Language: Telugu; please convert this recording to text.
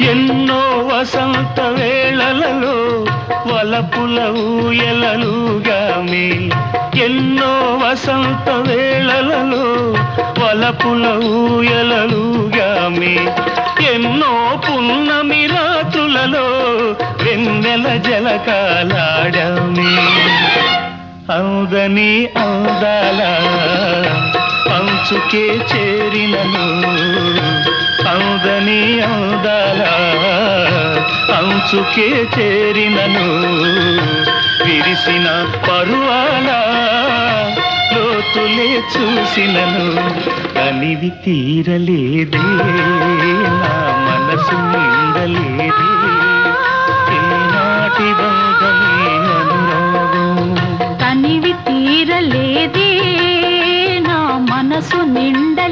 ఎన్నో వసంత వేళలలో వలపుల ఊయలలుగామి ఎన్నో వసంత వేళలలో వలపుల ఊయలలుగామి ఎన్నో పున్నమి రాత్రులలో వెన్నెల జలకాలాడమే. అవుదని అందాల అంచుకే చేరినను. అవుదని అవుదాల అంచుకే చేరినను. విరిసిన పరువాల లోతులే చూసినను. కనివి తీరలేది నా మనసు నిండలేది. ఏనాటి బంధమే అనురాగం. కనివి తీరలేదే నా మనసు నిండ